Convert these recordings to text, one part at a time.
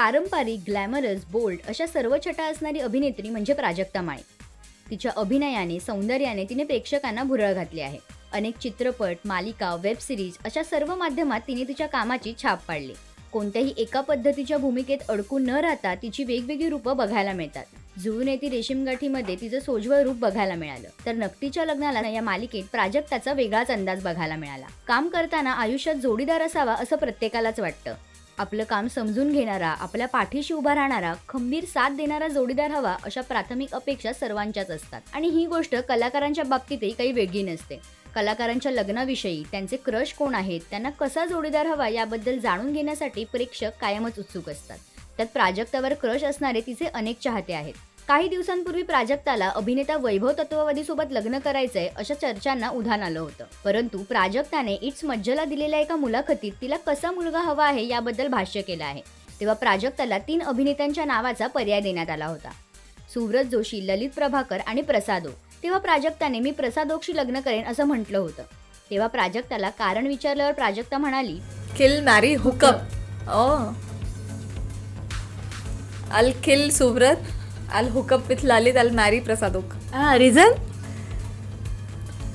पारंपरिक glamorous bold अशा सर्व छटा असणारी अभिनेत्री म्हणजे प्राजक्ता माळी. तिच्या अभिनयाने सौंदर्याने तिने प्रेक्षकांना भुरळ घातली आहे. अनेक चित्रपट मालिका वेब सिरीज अशा सर्व माध्यमात तिने तिच्या कामाची छाप पाडली. कोणत्याही एका पद्धतीच्या भूमिकेत अडकून न राहता तिची वेगवेगळी रूपं बघायला मिळतात. जुळून येती रेशीमगाठीमध्ये तिचं सोज्वळ रूप बघायला मिळालं. तर नक्तीच्या लग्नाला या मालिकेत प्राजक्ताचा वेगळाच अंदाज बघायला मिळाला. काम करताना आयुष्यात जोडीदार असावा असं प्रत्येकालाच वाटतं. आपलं काम समजून घेणारा आपल्या पाठीशी उभा राहणारा खंबीर साथ देणारा जोडीदार हवा अशा प्राथमिक अपेक्षा सर्वांच्याच असतात. आणि ही गोष्ट कलाकारांच्या बाबतीतही काही वेगळी नसते. कलाकारांच्या लग्नाविषयी त्यांचे क्रश कोण आहेत त्यांना कसा जोडीदार हवा याबद्दल जाणून घेण्यासाठी प्रेक्षक कायमच उत्सुक असतात. त्यात प्राजक्तावर क्रश असणारे तिचे अनेक चाहते आहेत. काही दिवसांपूर्वी प्राजक्ताला अभिनेता वैभव तत्ववादी सोबत लग्न करायचंय अशा चर्चांना उधाण आलं होतं. परंतु प्राजक्ताने इट्स मज्जला दिलेल्या एका मुलाखतीत तिला कसा मुलगा हवा आहे याबद्दल भाष्य केलं आहे. तेव्हा प्राजक्ताला तीन अभिनेत्यांच्या नावाचा पर्याय देण्यात आला होता. सुव्रत जोशी ललित प्रभाकर आणि प्रसादो. तेव्हा प्राजक्ताने मी प्रसादोक्षी लग्न करेन असं म्हटलं होतं. तेव्हा प्राजक्ताला कारण विचारल्यावर प्राजक्ता म्हणाली किल मॅरी हुकअप अल किल सुब्रत अल हुकअप विथ ललित अल मॅरी प्रसादोक रिझन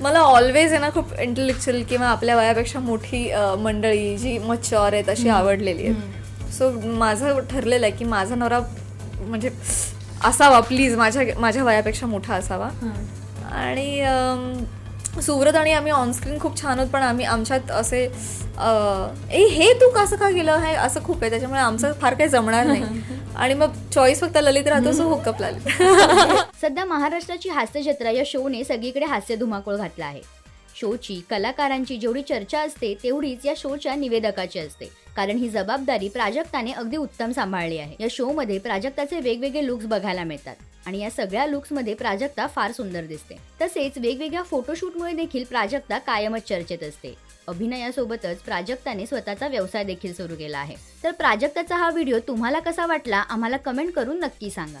मला ऑलवेज आहे ना खूप इंटेलेक्च्युअल किंवा आपल्या वयापेक्षा मोठी मंडळी जी मच्युअर आहेत अशी आवडलेली आहेत. सो माझं ठरलेलं आहे की माझा नवरा म्हणजे असावा प्लीज माझ्या माझ्या वयापेक्षा मोठा असावा. आणि सुव्रत आणि आम्ही ऑनस्क्रीन खूप छान होत पण आम्ही आमच्यात असे अ, ए हे तू कसं का गेलं हे असं खूप आहे त्याच्यामुळे आमचं फार काही जमणार नाही. आणि मग चॉईस फक्त ललित राहतो सो हुकअप ललित. सध्या महाराष्ट्राची हास्यजत्रा या शोने सगळीकडे हास्य धुमाकूळ घातला आहे. शोची कलाकारांची जेवढी चर्चा असते तेवढीच या शोच्या निवेदकाची असते. कारण ही जबाबदारी प्राजक्ताने अगदी उत्तम सांभाळली आहे. या शोमध्ये प्राजक्ताचे वेगवेगळे लुक्स बघायला मिळतात. आणि या सगळ्या लुक्समध्ये प्राजक्ता फार सुंदर दिसते. तसेच वेगवेगळ्या फोटोशूटमुळे देखील प्राजक्ता कायमच चर्चेत असते. अभिनयासोबतच प्राजक्ताने स्वतःचा व्यवसाय देखील सुरू केला आहे. तर प्राजक्ताचा हा व्हिडिओ तुम्हाला कसा वाटला? आम्हाला कमेंट करून नक्की सांगा.